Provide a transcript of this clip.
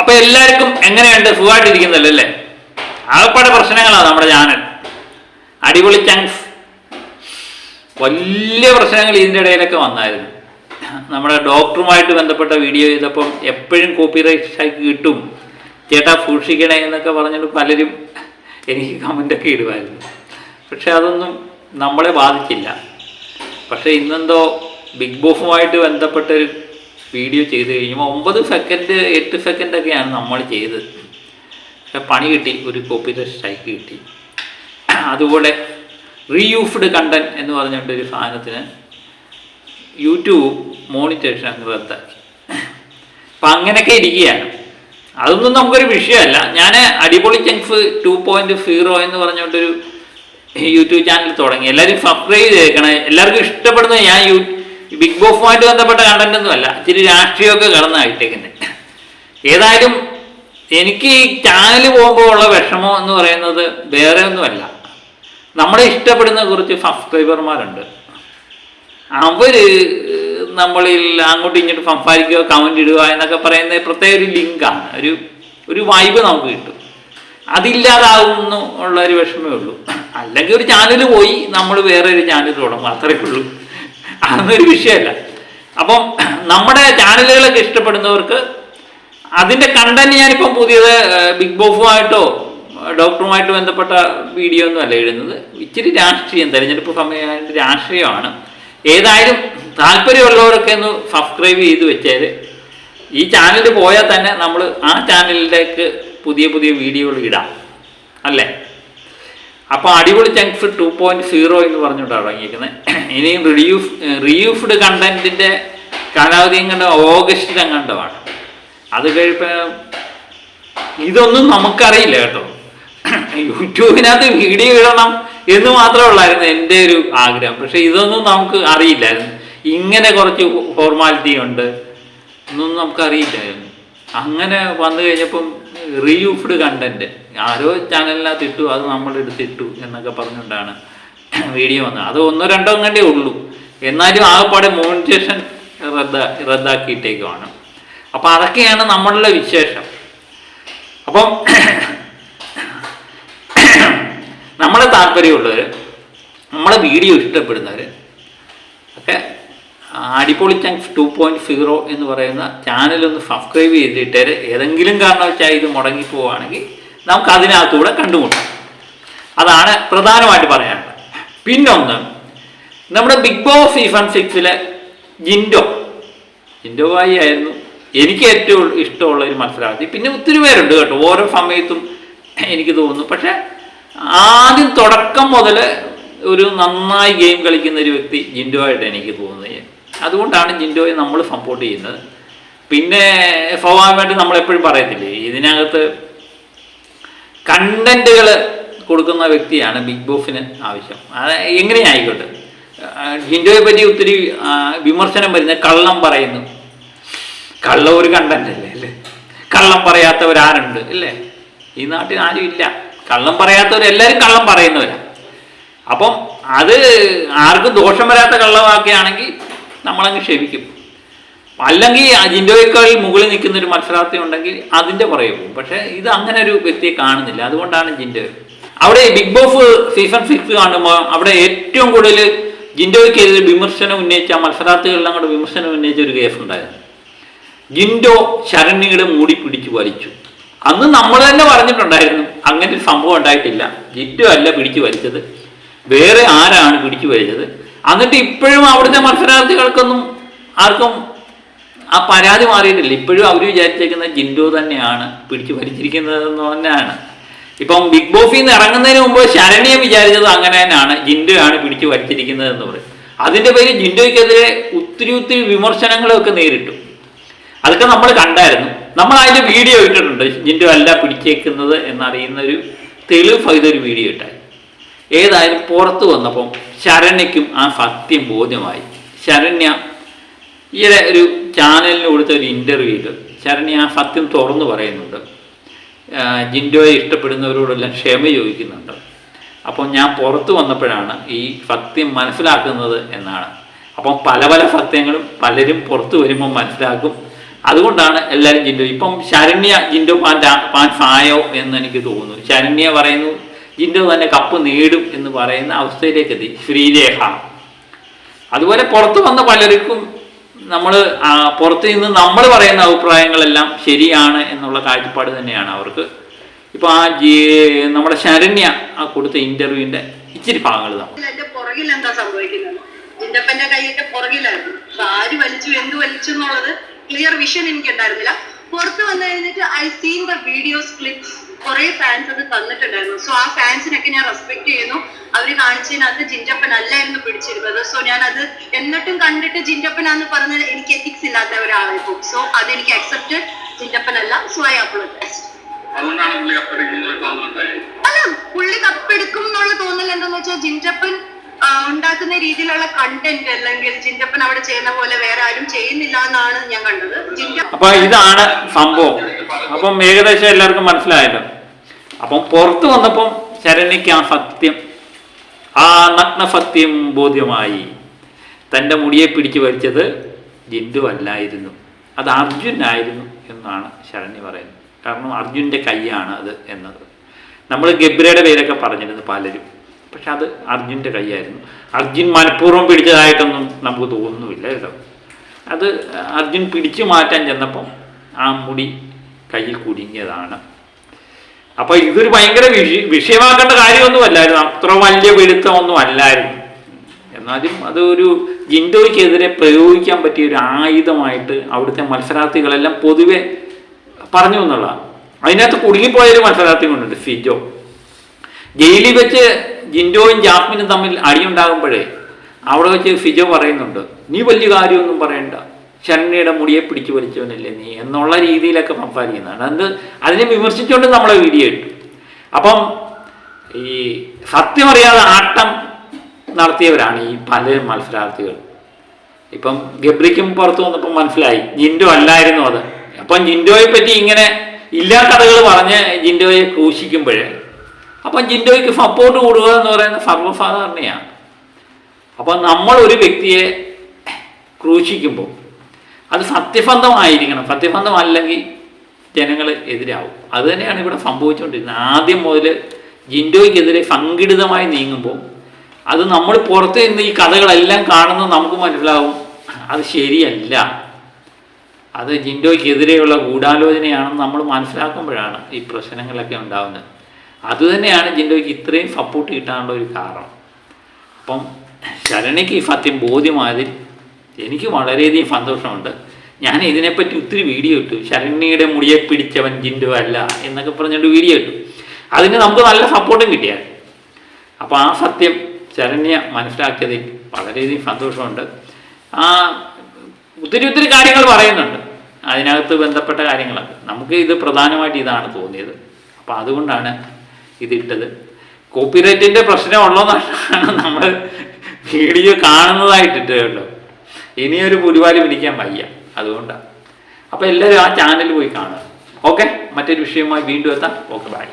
അപ്പൊ എല്ലാവർക്കും എങ്ങനെയുണ്ട്? സുഖമായിട്ടിരിക്കുന്നല്ലോ അല്ലേ ആകപ്പാടെ പ്രശ്നങ്ങളാണ് നമ്മുടെ ചാനൽ. അടിപൊളി ചങ്സ് വലിയ പ്രശ്നങ്ങൾ ഇതിന്റെ ഇടയിലൊക്കെ വന്നായിരുന്നു. നമ്മുടെ ഡോക്ടറുമായിട്ട് ബന്ധപ്പെട്ട വീഡിയോ ചെയ്തപ്പം എപ്പോഴും കോപ്പിറൈറ്റ് ആയി കിട്ടും. ചേട്ടാ സൂക്ഷിക്കണേ എന്നൊക്കെ പറഞ്ഞിട്ട് പലരും എനിക്ക് കമന്റൊക്കെ ഇടുമായിരുന്നു. പക്ഷെ അതൊന്നും നമ്മളെ ബാധിച്ചില്ല. പക്ഷേ ഇന്നെന്തോ ബിഗ് ബോസുമായിട്ട് ബന്ധപ്പെട്ടൊരു വീഡിയോ ചെയ്ത് കഴിയുമ്പോൾ ഒമ്പത് സെക്കൻഡ് എട്ട് സെക്കൻഡൊക്കെയാണ് നമ്മൾ ചെയ്തത് പക്ഷെ പണി കിട്ടി ഒരു കോപ്പിറൈറ്റ് സ്ട്രൈക്ക് കിട്ടി. അതുപോലെ റീയൂഫ്ഡ് കണ്ടന്റ് എന്ന് പറഞ്ഞിട്ട് ഒരു സാധനത്തിന് യൂട്യൂബ് മോണിറ്റേഷൻ അങ്ങ് റദ്ദാക്കി. അപ്പം അങ്ങനെയൊക്കെ ഇരിക്കുകയാണ്. അതൊന്നും നമുക്കൊരു വിഷയമല്ല. ഞാൻ അടിപൊളി ചെങ്ക്സ് ടു പോയിന്റ് സീറോ എന്ന് പറഞ്ഞുകൊണ്ടൊരു യൂട്യൂബ് ചാനൽ തുടങ്ങി. എല്ലാവരും സബ്സ്ക്രൈബ് ചെയ്തേക്കണേ. എല്ലാവർക്കും ഇഷ്ടപ്പെടുന്ന ഞാൻ യൂ ബിഗ് ബോസുമായിട്ട് ബന്ധപ്പെട്ട കണ്ടന്റ് ഒന്നും അല്ല. ഇച്ചിരി രാഷ്ട്രീയമൊക്കെ കടന്നായിട്ടേക്കുന്നത് ഏതായാലും എനിക്ക് ഈ ചാനൽ പോകുമ്പോൾ ഉള്ള വിഷമം എന്ന് പറയുന്നത് വേറെ ഒന്നുമല്ല. നമ്മളെ ഇഷ്ടപ്പെടുന്ന കുറച്ച് സബ്സ്ക്രൈബർമാരുണ്ട് അവർ നമ്മളിൽ അങ്ങോട്ടും ഇങ്ങോട്ടും സംസാരിക്കുക കമന്റ് ഇടുക എന്നൊക്കെ പറയുന്ന പ്രത്യേക ഒരു ലിങ്കാണ് ഒരു ഒരു വൈബ് നമുക്ക് കിട്ടും. അതില്ലാതാവുന്നു ഉള്ള ഒരു വിഷമേ ഉള്ളൂ. അല്ലെങ്കിൽ ഒരു ചാനൽ പോയി നമ്മൾ വേറെ ഒരു ചാനൽ തുടങ്ങും. അത്രയേ ഉള്ളൂ. അതൊന്നൊരു വിഷയമല്ല. അപ്പം നമ്മുടെ ചാനലുകളൊക്കെ ഇഷ്ടപ്പെടുന്നവർക്ക് അതിന്റെ കണ്ടന്റ് ഞാനിപ്പം പുതിയത് ബിഗ് ബോഫുമായിട്ടോ ഡോക്ടറുമായിട്ട് ബന്ധപ്പെട്ട വീഡിയോ ഒന്നും അല്ല എഴുതുന്നത് ഇച്ചിരി രാഷ്ട്രീയം തെരഞ്ഞെടുപ്പ് സമയമായിട്ട് രാഷ്ട്രീയമാണ്. ഏതായാലും താല്പര്യമുള്ളവരൊക്കെ ഒന്ന് സബ്സ്ക്രൈബ് ചെയ്ത് വെച്ചാൽ ഈ ചാനൽ പോയാൽ തന്നെ നമ്മൾ ആ ചാനലിലേക്ക് പുതിയ പുതിയ വീഡിയോകൾ ഇടാം. അല്ലേ? അപ്പോൾ അടിപൊളി ചങ്ക്സ് ടു പോയിന്റ് സീറോ എന്ന് പറഞ്ഞുകൊണ്ടാണ് തുടങ്ങിയിരിക്കുന്നത് ഇനിയും റിയൂഫ് റിയൂഫ്ഡ് കണ്ടന്റിന്റെ കാലാവധി എങ്ങാണ്ട് ഓഗസ്റ്റ് എങ്ങാണ്ടമാണ് അത് കഴിയുമ്പോൾ ഇതൊന്നും നമുക്കറിയില്ല കേട്ടോ. യൂട്യൂബിനകത്ത് വീഡിയോ ഇടണം എന്ന് മാത്രമേ ഉള്ളായിരുന്നു എന്റെ ഒരു ആഗ്രഹം. പക്ഷെ ഇതൊന്നും നമുക്ക് അറിയില്ലായിരുന്നു. ഇങ്ങനെ കുറച്ച് ഫോർമാലിറ്റി ഉണ്ട്. ഒന്നും നമുക്ക് അറിയില്ലായിരുന്നു അങ്ങനെ വന്നു കഴിഞ്ഞപ്പം റീയൂഫ്ഡ് കണ്ടന്റ് ആരോ ചാനലിനകത്ത് ഇട്ടു അത് നമ്മൾ എടുത്തിട്ടു എന്നൊക്കെ പറഞ്ഞുകൊണ്ടാണ് വീഡിയോ വന്നത്. അത് ഒന്നോ രണ്ടോ കണ്ടേ ഉള്ളൂ. എന്നാലും ആകെപ്പാടെ മോണിറ്റേഷൻ റദ്ദാ റദ്ദാക്കിയിട്ടേക്കുമാണ് അപ്പം അതൊക്കെയാണ് നമ്മളുടെ വിശേഷം. അപ്പം നമ്മളെ താല്പര്യമുള്ളവർ നമ്മളെ വീഡിയോ ഇഷ്ടപ്പെടുന്നവർ ഒക്കെ അടിപൊളി ചങ്ക്സ് ടു പോയിന്റ് സീറോ എന്ന് പറയുന്ന ചാനലൊന്ന് സബ്സ്ക്രൈബ് ചെയ്തിട്ട് ഏതെങ്കിലും കാരണവശാൽ ഇത് മുടങ്ങി പോവുകയാണെങ്കിൽ നമുക്ക് അതിനകത്തൂടെ കണ്ടുമുട്ടാം. അതാണ് പ്രധാനമായിട്ട് പറയാനുള്ളത്. പിന്നൊന്ന് നമ്മുടെ ബിഗ് ബോസ് സീസൺ സിക്സിലെ ജിൻഡോ. ജിൻഡോ ബായി ആയിരുന്നു. എനിക്ക് ഏറ്റവും ഇഷ്ടമുള്ള ഒരു മത്സരാർത്ഥി. പിന്നെ ഒത്തിരി പേരുണ്ട് കേട്ടോ. ഓരോ സമയത്തും എനിക്ക് തോന്നുന്നു. പക്ഷേ ആദ്യം തുടക്കം മുതൽ ഒരു നന്നായി ഗെയിം കളിക്കുന്ന ഒരു വ്യക്തി ജിൻഡോ ആയിട്ട് എനിക്ക് തോന്നുന്നത്. അതുകൊണ്ടാണ് ജിൻഡോയെ നമ്മൾ സപ്പോർട്ട് ചെയ്യുന്നത്. പിന്നെ സ്വാഭാവികമായിട്ട് നമ്മളെപ്പോഴും പറയത്തില്ലേ ഇതിനകത്ത് കണ്ടന്റുകൾ കൊടുക്കുന്ന വ്യക്തിയാണ് ബിഗ് ബോസിന് ആവശ്യം. അത് എങ്ങനെയായിക്കോട്ടെ? ജിൻഡോയെ പറ്റി ഒത്തിരി വിമർശനം വരുന്ന കള്ളം പറയുന്നു. കള്ളം ഒരു കണ്ടന്റ് അല്ലേ അല്ലേ? കള്ളം പറയാത്തവരാരുണ്ട് അല്ലേ? ഈ നാട്ടിൽ ആരും ഇല്ല. കള്ളം പറയാത്തവരെല്ലാവരും കള്ളം പറയുന്നവരാണ് അപ്പം അത് ആർക്കും ദോഷം വരാത്ത കള്ളവാക്കുകയാണെങ്കിൽ നമ്മളങ്ങ് ക്ഷമിക്കും. അല്ലെങ്കിൽ ജിൻഡോയേക്കാൾ മുകളിൽ നിൽക്കുന്ന ഒരു മത്സരാർത്ഥി ഉണ്ടെങ്കിൽ അതിന്റെ പുറകെ പോകും. പക്ഷേ ഇത് അങ്ങനെ ഒരു വ്യക്തിയെ കാണുന്നില്ല. അതുകൊണ്ടാണ് ജിൻഡോ അവിടെ ബിഗ് ബോസ് സീസൺ സിക്സ് കാണുമ്പോൾ അവിടെ ഏറ്റവും കൂടുതൽ ജിൻഡോയ്ക്കെതിരെ വിമർശനം ഉന്നയിച്ച മത്സരാർത്ഥികളെല്ലാം കൂടെ വിമർശനം ഉന്നയിച്ച ഒരു കേസ് ഉണ്ടായിരുന്നു. ജിൻഡോ ശരണ്യയുടെ മൂടി പിടിച്ചു വലിച്ചു. അന്ന് നമ്മൾ തന്നെ പറഞ്ഞിട്ടുണ്ടായിരുന്നു അങ്ങനെ ഒരു സംഭവം ഉണ്ടായിട്ടില്ല. ജിൻഡോ അല്ല പിടിച്ചു വലിച്ചത്. വേറെ ആരാണ് പിടിച്ചു വലിച്ചത്? എന്നിട്ട് ഇപ്പോഴും അവിടുത്തെ മത്സരാർത്ഥികൾക്കൊന്നും ആർക്കും ആ പരാതി മാറിയിട്ടില്ല. ഇപ്പോഴും അവർ വിചാരിച്ചേക്കുന്ന ജിൻഡു തന്നെയാണ് പിടിച്ചു ഭരിച്ചിരിക്കുന്നതെന്ന് തന്നെയാണ്. ഇപ്പം ബിഗ് ബോസിൽ നിന്ന് ഇറങ്ങുന്നതിന് മുമ്പ് ശരണ്യ വിചാരിച്ചത് അങ്ങനെ തന്നെയാണ്. ജിൻഡു ആണ് പിടിച്ചു ഭരിച്ചിരിക്കുന്നത് എന്ന് പറയും. അതിന്റെ പേര് ജിൻഡോയ്ക്കെതിരെ ഒത്തിരി ഒത്തിരി വിമർശനങ്ങളൊക്കെ നേരിട്ടു. അതൊക്കെ നമ്മൾ കണ്ടായിരുന്നു. നമ്മൾ അതിന്റെ വീഡിയോ ഇട്ടിട്ടുണ്ട്. ജിൻഡു അല്ല പിടിച്ചേക്കുന്നത് എന്നറിയുന്നൊരു തെളിവ് ഇതൊരു വീഡിയോ ഇട്ടായി ഏതായാലും പുറത്തു വന്നപ്പം ശരണ്യക്കും ആ സത്യം ബോധ്യമായി. ശരണ്യ ഈയിടെ ഒരു ചാനലിന് കൊടുത്ത ഒരു ഇന്റർവ്യൂവിൽ ശരണ്യ ആ സത്യം തുറന്നു പറയുന്നുണ്ട്. ജിൻഡോയെ ഇഷ്ടപ്പെടുന്നവരോടെല്ലാം ക്ഷമ ചോദിക്കുന്നുണ്ട്. അപ്പം ഞാൻ പുറത്തു വന്നപ്പോഴാണ് ഈ സത്യം മനസ്സിലാക്കുന്നത് എന്നാണ്. അപ്പം പല പല സത്യങ്ങളും പലരും പുറത്തു വരുമ്പോൾ മനസ്സിലാക്കും. അതുകൊണ്ടാണ് എല്ലാവരും ജിൻഡോ. ഇപ്പം ശരണ്യ ജിൻഡോ പാൻ പാൻ ഫായോ എന്ന് എനിക്ക് തോന്നുന്നു. ശരണ്യ പറയുന്നു ജിൻഡോ തന്നെ കപ്പ് നേടും എന്ന് പറയുന്ന അവസ്ഥയിലേക്ക് എത്തി ശ്രീരേഖ. അതുപോലെ പുറത്ത് വന്ന പലർക്കും നമ്മൾ പുറത്ത് നിന്ന് നമ്മൾ പറയുന്ന അഭിപ്രായങ്ങളെല്ലാം ശരിയാണ് എന്നുള്ള കാഴ്ചപ്പാട് തന്നെയാണ് അവർക്ക്. ഇപ്പോൾ ആ നമ്മുടെ ശരണ്യ ആ കൊടുത്ത ഇന്റർവ്യൂവിന്റെ ഇച്ചിരി ഭാഗങ്ങൾ തന്നെ. എന്താ ജിന്റപ്പന്റെ കൈയുടെ പുറകിലായിരുന്നു. ആര് വലിച്ചു എന്ത് വലിച്ചു എന്നുള്ളത് ക്ലിയർ വിഷൻ എനിക്ക് ഉണ്ടായിരുന്നില്ല പുറത്ത് വന്നു കഴിഞ്ഞിട്ട് I seen the videos clips കുറെ ഫാൻസ് അത് തന്നിട്ടുണ്ടായിരുന്നു. സോ ആ ഫാൻസിനൊക്കെ ഞാൻ റെസ്പെക്ട് ചെയ്യുന്നു. അവർ കാണിച്ചതിനകത്ത് ജിന്റപ്പൻ അല്ലായിരുന്നു പിടിച്ചിരുന്നത്. സോ ഞാൻ അത് എന്നിട്ടും കണ്ടിട്ട് ജിന്റപ്പനാന്ന് പറഞ്ഞാൽ എനിക്ക് എത്തിക്സ് ഇല്ലാത്ത ഒരാളായിപ്പോ സോ അതെനിക്ക് അക്സെപ്റ്റ് ജിന്റപ്പൻ അല്ല സോ ഐ തോന്നുന്നുണ്ടായി അല്ല പുള്ളി കപ്പെടുക്കും എന്നുള്ള തോന്നൽ എന്താന്ന് വെച്ചാൽ ജിന്റപ്പൻ ഉണ്ടാക്കുന്ന രീതിയിലുള്ള കണ്ടന്റ് അല്ലെങ്കിൽ ജിന്റപ്പൻ അവിടെ ചെയ്യുന്ന പോലെ വേറെ ആരും ചെയ്യുന്നില്ല എന്നാണ് ഞാൻ കണ്ടത്. ജിന്റപ്പൻ അപ്പോൾ ഇതാണ് സംഭവം. അപ്പം ഏകദേശം എല്ലാവർക്കും മനസ്സിലായല്ലോ. അപ്പം പുറത്തു വന്നപ്പം ശരണ്യക്ക് ആ സത്യം ആ നഗ്ന സത്യം ബോധ്യമായി. തന്റെ മുടിയെ പിടിച്ചു വലിച്ചത് ജിന്ദുവല്ലായിരുന്നു അത് അർജുനായിരുന്നു എന്നാണ് ശരണ്യ പറയുന്നത്. കാരണം അർജുന്റെ കൈയാണ് അത് എന്നത്. നമ്മൾ ഗബ്രയുടെ പേരൊക്കെ പറഞ്ഞിരുന്നു പലരും. പക്ഷെ അത് അർജുന്റെ കൈയായിരുന്നു. അർജുൻ മനഃപൂർവം പിടിച്ചതായിട്ടൊന്നും നമുക്ക് തോന്നുന്നില്ല കേട്ടോ. അത് അർജുൻ പിടിച്ചു മാറ്റാൻ ചെന്നപ്പം ആ മുടി കയ്യിൽ കുടുങ്ങിയതാണ്. അപ്പോൾ ഇതൊരു ഭയങ്കര വിഷ വിഷയമാക്കേണ്ട കാര്യമൊന്നുമല്ലായിരുന്നു. അത്ര വലിയ പിടുത്തമൊന്നും അല്ലായിരുന്നു എന്നാലും അതൊരു ജിൻഡോയ്ക്കെതിരെ പ്രയോഗിക്കാൻ പറ്റിയ ഒരു ആയുധമായിട്ട് അവിടുത്തെ മത്സരാർത്ഥികളെല്ലാം പൊതുവെ പറഞ്ഞു എന്നുള്ളതാണ്. അതിനകത്ത് കുടുങ്ങിപ്പോയൊരു മത്സരാർത്ഥി കൊണ്ടുണ്ട് ഫിജോ. ജയിലിൽ വെച്ച് ജിൻഡോയും ജാസ്മിനും തമ്മിൽ അടിയുണ്ടാകുമ്പോഴേ അവിടെ വെച്ച് ഫിജോ പറയുന്നുണ്ട് നീ വലിയ കാര്യമൊന്നും പറയണ്ട. ശരണ്യയുടെ മുടിയെ പിടിച്ചു വലിച്ചവനല്ലേ നീ എന്നുള്ള രീതിയിലൊക്കെ സംസാരിക്കുന്നതാണ്. അത് അതിനെ വിമർശിച്ചുകൊണ്ട് നമ്മളെ വീഡിയോ ഇട്ടു. അപ്പം ഈ സത്യം അറിയാതെ ആട്ടം നടത്തിയവരാണ് ഈ പല മത്സരാർത്ഥികൾ. ഇപ്പം ഗബ്രിക്കും പുറത്തു വന്നപ്പോൾ മനസ്സിലായി ജിൻഡോ അല്ലായിരുന്നു അത്. അപ്പം ജിൻഡോയെ പറ്റി ഇങ്ങനെ ഇല്ലാ കഥകൾ പറഞ്ഞ് ജിൻഡോയെ ക്രൂശിക്കുമ്പോഴേ അപ്പം ജിൻഡോയ്ക്ക് സപ്പോർട്ട് കൂടുക എന്ന് പറയുന്നത് സർവസാധാരണയാണ്. അപ്പം നമ്മൾ ഒരു വ്യക്തിയെ ക്രൂശിക്കുമ്പോൾ അത് സത്യസന്ധമായിരിക്കണം. സത്യസന്ധമല്ലെങ്കിൽ ജനങ്ങൾ എതിരാവും. അത് തന്നെയാണ് ഇവിടെ സംഭവിച്ചുകൊണ്ടിരുന്നത്. ആദ്യം മുതൽ ജിൻഡോയ്ക്കെതിരെ സംഘടിതമായി നീങ്ങുമ്പോൾ അത് നമ്മൾ പുറത്ത് നിന്ന് ഈ കഥകളെല്ലാം കാണുന്നത് നമുക്ക് മനസ്സിലാവും. അത് ശരിയല്ല. അത് ജിൻഡോയ്ക്കെതിരെയുള്ള ഗൂഢാലോചനയാണെന്ന് നമ്മൾ മനസ്സിലാക്കുമ്പോഴാണ് ഈ പ്രശ്നങ്ങളൊക്കെ ഉണ്ടാകുന്നത് അതുതന്നെയാണ് ജിൻഡോയ്ക്ക് ഇത്രയും സപ്പോർട്ട് കിട്ടാനുള്ള ഒരു കാരണം. അപ്പം ശരണിക്ക് ഈ സത്യം ബോധ്യമായതിൽ എനിക്ക് വളരെയധികം സന്തോഷമുണ്ട്. ഞാൻ ഇതിനെപ്പറ്റി ഒത്തിരി വീഡിയോ ഇട്ടു. ശരണ്യയുടെ മുടിയെ പിടിച്ചവൻ ജിൻഡു അല്ല എന്നൊക്കെ പറഞ്ഞിട്ട് വീഡിയോ ഇട്ടു. അതിന് നമുക്ക് നല്ല സപ്പോർട്ടും കിട്ടിയാൽ അപ്പോൾ ആ സത്യം ശരണ്യ മനസ്സിലാക്കിയതിൽ വളരെയധികം സന്തോഷമുണ്ട്. ആ ഒത്തിരി ഒത്തിരി കാര്യങ്ങൾ പറയുന്നുണ്ട്. അതിനകത്ത് ബന്ധപ്പെട്ട കാര്യങ്ങളൊക്കെ. നമുക്ക് ഇത് പ്രധാനമായിട്ട് ഇതാണ് തോന്നിയത്. അപ്പോൾ അതുകൊണ്ടാണ് ഇതിട്ടത്. കോപ്പിറൈറ്റിന്റെ പ്രശ്നം നമ്മൾ വീഡിയോ കാണുന്നതായിട്ടിട്ട് കേട്ടോ ഇനിയൊരു പുലിവാലി പിടിക്കാൻ വയ്യ. അതുകൊണ്ടാണ് അപ്പോൾ എല്ലാവരും ആ ചാനൽ പോയി കാണുക. ഓക്കെ മറ്റൊരു വിഷയവുമായി വീണ്ടും എത്താം. Okay bye